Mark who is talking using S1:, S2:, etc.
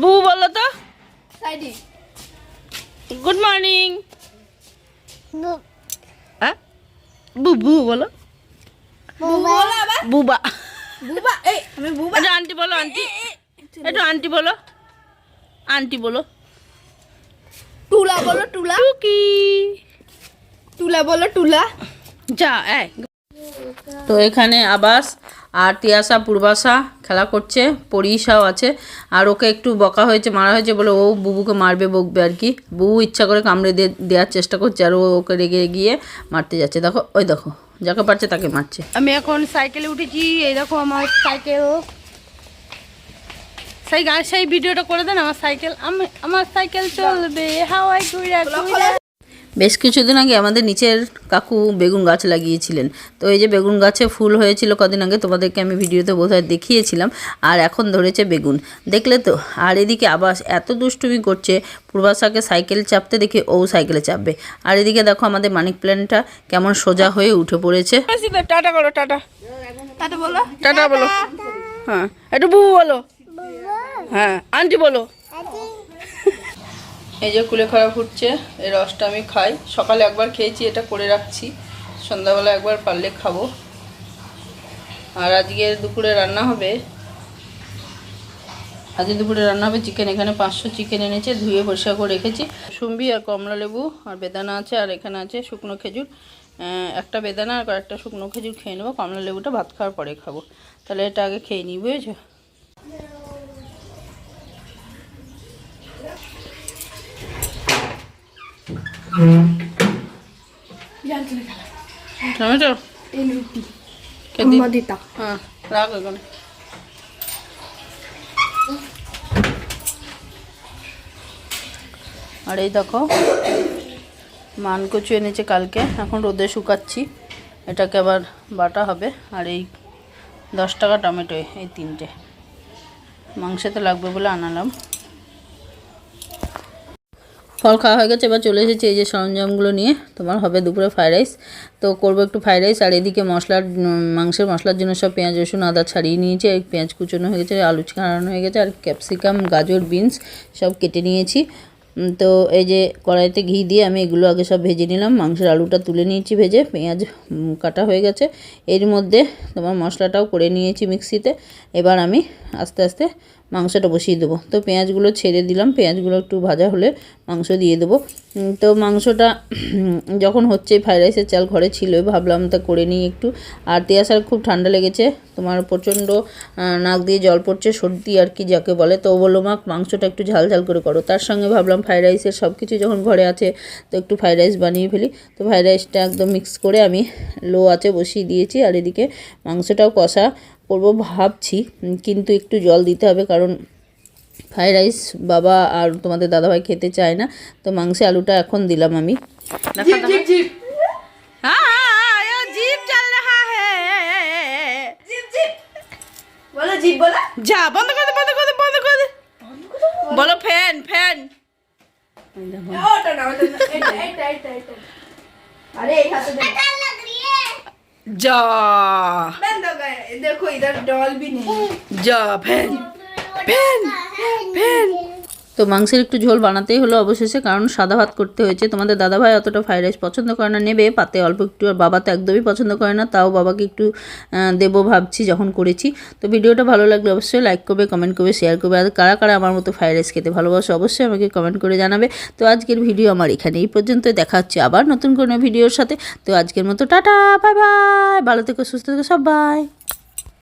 S1: বুবু বলো তো? গুড মর্নিং হ্যাঁ? বুবু বলো। বুবা।
S2: বুবা এই আমি বুবা।
S1: একটু আন্টি বলো আন্টি। একটু আন্টি বলো। আন্টি বলো।
S2: টুলা বলো টুলা।
S1: টুকি।
S2: টুলা বলো টুলা।
S1: যা এই। তো এখানে আবাস আর তিয়াসা পূর্বাসা খেলা করছে পরিসাও আছে। আর ওকে একটু বকা হয়েছে, মারা হয়েছে বলে ও বুবুকে মারবে, বকবে আর কি। বুবু ইচ্ছা করে কামড়ে দিয়ে, দেওয়ার চেষ্টা করছে আর ওকে রেগে গিয়ে মারতে যাচ্ছে। দেখো, ওই দেখো, যাকে পারছে তাকে মারছে। আমি এখন সাইকেলে উঠেছি, এই দেখো আমার সাইকেল। সেই গান সেই ভিডিওটা করে দেন, আমার সাইকেল। আমি, আমার সাইকেল চলবে হাওয়াই ঘুরে। বেশ কিছুদিন আগে আমাদের নিচের কাকু বেগুন গাছ লাগিয়েছিলেন। তো এই যে বেগুন গাছে ফুল হয়েছিল কদিন আগে তোমাদেরকে আমি ভিডিওতে বোধহয় দেখিয়েছিলাম আর এখন ধরেছে বেগুন। দেখলে তো? আর এদিকে আবাস এত দুষ্টুমি করছে পূর্বাশাকে সাইকেল চাপতে দেখে ও সাইকেলে চাপবে। আর এদিকে দেখো আমাদের মানিক প্ল্যানটা কেমন সোজা হয়ে উঠে পড়েছে। টাটা করো টাটা।
S2: তাতে বলো।
S1: টাটা বলো। হ্যাঁ একটু বুবু বলো। হ্যাঁ আন্টি বলো। এই যে কুলে খারাপ ফুটছে, এই রসটা আমি খাই। সকালে একবার খেয়েছি, এটা করে রাখছি। সন্ধ্যাবেলা একবার পারলে খাব। আর আজকে দুপুরে রান্না হবে। আজকে দুপুরে রান্না হবে চিকেন। এখানে পাঁচশো চিকেন এনেছে, ধুয়ে পরিষ্কার করে রেখেছি। সুম্বি আর কমলা লেবু আর বেদানা আছে, আর এখানে আছে শুকনো খেজুর। একটা বেদানা আর কয়েকটা শুকনো খেজুর খেয়ে নেব। কমলা লেবুটা ভাত খাওয়ার পরে খাব। তাহলে এটা আগে খেয়ে নিই, বুঝেছ? টমেটো?
S2: দিতা
S1: হ্যাঁ রাখ ওখানে আর এই দেখো মান কচু এনেছে কালকে এখন রোদে শুকাচ্ছি। এটাকে আবার বাটা হবে আর এই দশ টাকা টমেটো এই তিনটে। মাংসতে লাগবে বলে আনালাম। ফল খাওয়া হয়ে গেছে, এবার চলে এসেছি এই যে সরঞ্জামগুলো নিয়ে। তোমার হবে দুপুরে ফ্রাইড রাইস তো করব একটু ফ্রাইড রাইস আর এদিকে মশলার মাংসের মশলার জন্য সব পেঁয়াজ, রসুন, আদা ছাড়িয়ে নিয়েছি। এই পেঁয়াজ কুচোনো হয়ে গেছে, আলু ছাড়ানো হয়ে গেছে, আর ক্যাপসিকাম গাজর বিনস সব কেটে নিয়েছি। তো এই যে কড়াইতে ঘি দিয়ে আমি এগুলো আগে সব ভেজে নিলাম। মাংসের আলুটা তুলে নিয়েছি ভেজে, পেঁয়াজ কাটা হয়ে গেছে। এর মধ্যে তোমার মশলাটাও করে নিয়েছি মিক্সিতে। এবার আমি আস্তে আস্তে মাংসটা বসিয়ে দেবো। তো পেঁয়াজগুলো ছেড়ে দিলাম। পেঁয়াজগুলো একটু ভাজা হলে মাংস দিয়ে দেবো। তো মাংসটা যখন হচ্ছে ফ্রাইড রাইসের চাল ঘরে ছিল ভাবলাম তা করে নিই একটু। আর তিয়াসার খুব ঠান্ডা লেগেছে। তোমার প্রচণ্ড নাক দিয়ে জল পড়ছে সর্দি আর কি যাকে বলে। তো বলল, মা, মাংসটা একটু ঝাল ঝাল করে করো। তার সঙ্গে ভাবলাম ফ্রাইড রাইসের সব কিছু যখন ঘরে আছে, তো একটু ফ্রাইড রাইস বানিয়ে ফেলি। তো ফ্রাইড রাইসটা একদম মিক্স করে আমি লো আছে বসিয়ে দিয়েছি। আর এদিকে মাংসটাও কষা। করব ভাবছি কিন্তু একটু জল দিতে হবে কারণ ফ্রায়েড রাইস বাবা আর তোমাদের দাদাভাই খেতে চায় না তো মাংসে আলুটা এখন দিলাম আমি।
S2: বলো
S1: ফ্যান ফ্যান। যা।
S2: देखो इधर डॉल भी नहीं
S1: যা ফ্যান ফ্যান ফ্যান তো মাংসের একটু ঝোল বানাতেই হলো অবশেষে কারণ সাদা ভাত করতে হয়েছে তোমাদের দাদাভাই অতটা ফ্রাইড রাইস পছন্দ করে না নেবে পাতে অল্প একটু আর বাবা তো একদমই পছন্দ করে না তাও বাবাকে একটু আহ, দেবো ভাবছি যখন করেছি তো ভিডিওটা ভালো লাগলে অবশ্যই লাইক করবে কমেন্ট করবে শেয়ার করবে আর কারা কারা আমার মতো ফ্রাইড রাইস খেতে ভালোবাসো অবশ্যই আমাকে কমেন্ট করে জানাবে তো আজকের ভিডিও আমার এখানে এই পর্যন্ত দেখা হচ্ছে আবার নতুন কোনো ভিডিওর সাথে তো আজকের মতো টাটা বাই বাই ভালো থেকো সুস্থ থেকো সবাই